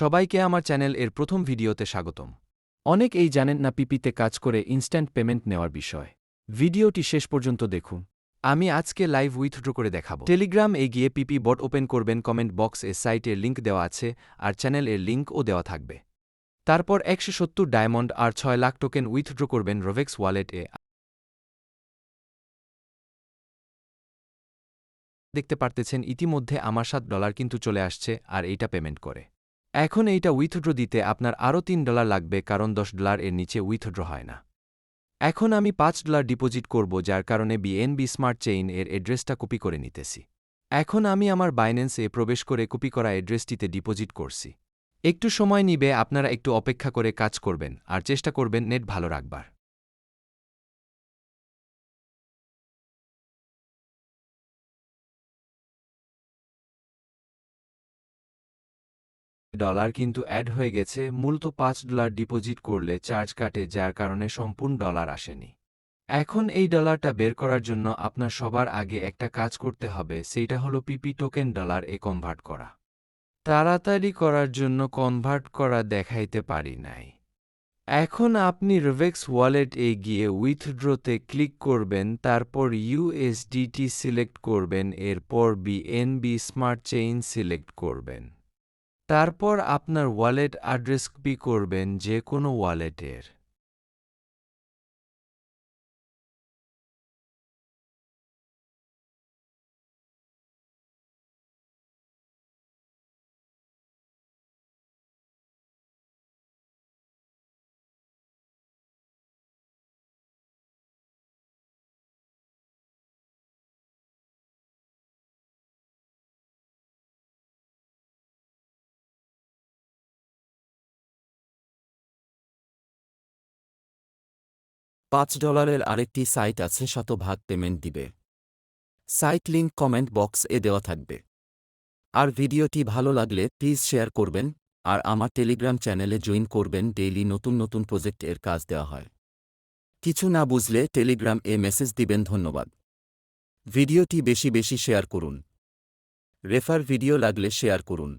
সবাইকে আমার চ্যানেল এর প্রথম ভিডিওতে স্বাগতম। অনেক এই জানেন না পিপিতে কাজ করে ইনস্ট্যান্ট পেমেন্ট নেওয়ার বিষয়। ভিডিওটি শেষ পর্যন্ত দেখুন। আমি আজকে লাইভ উইথড্র করে দেখাবো। টেলিগ্রাম এ গিয়ে পিপি বট ওপেন করবেন কমেন্ট বক্স এ সাইটের লিঙ্ক দেওয়া আছে আর চ্যানেল এর লিঙ্কও দেওয়া থাকবে। তারপর একশো সত্তর ডায়মন্ড আর ছয় লাখ টোকেন উইথড্র করবেন রোভেক্স ওয়ালেট এ। দেখতে পারতেছেন, ইতিমধ্যে আমার সাত ডলার কিন্তু চলে আসছে আর এইটা পেমেন্ট করে। এখন এইটা উইথড্র দিতে আপনার আরও তিন ডলার লাগবে কারণ দশ ডলার এর নিচে উইথড্র হয় না। এখন আমি পাঁচ ডলার ডিপোজিট করব যার কারণে বিএনবি স্মার্ট চেইন এর অ্যাড্রেসটা কপি করে নিতেছি। এখন আমি আমার বাইন্যান্সে প্রবেশ করে কপি করা অ্যাড্রেসটিতে ডিপোজিট করছি। একটু সময় নিবে আপনারা একটু অপেক্ষা করে কাজ করবেন আর চেষ্টা করবেন নেট ভালো রাখবার। ডলার কিন্তু অ্যাড হয়ে গেছে, মূলত পাঁচ ডলার ডিপোজিট করলে চার্জ কাটে, যার কারণে সম্পূর্ণ ডলার আসেনি। এখন এই ডলারটা বের করার জন্য আপনার সবার আগে একটা কাজ করতে হবে সেইটা হলো পিপি টোকেন ডলার এ কনভার্ট করা। তাড়াতাড়ি করার জন্য কনভার্ট করা দেখাইতে পারি নাই। এখন আপনি রিভেক্স ওয়ালেট এ গিয়ে উইথড্রোতে ক্লিক করবেন, তারপর ইউএসডিটি সিলেক্ট করবেন, এরপর বিএনবি স্মার্ট চেইন সিলেক্ট করবেন। তারপর আপনার ওয়ালেট অ্যাড্রেস কপি করবেন যে কোনো ওয়ালেটের পাঁচ ডলারের আরেকটি সাইট আছে, শতভাগ পেমেন্ট দিবে। সাইট লিঙ্ক কমেন্ট বক্স এ দেওয়া থাকবে। আর ভিডিওটি ভালো লাগলে প্লিজ শেয়ার করবেন, আর আমার টেলিগ্রাম চ্যানেলে জয়েন করবেন, ডেইলি নতুন নতুন প্রজেক্ট এর কাজ দেওয়া হয়। কিছু না বুঝলে টেলিগ্রাম এ মেসেজ দিবেন, ধন্যবাদ। ভিডিওটি বেশি বেশি শেয়ার করুন। রেফার ভিডিও লাগলে শেয়ার করুন।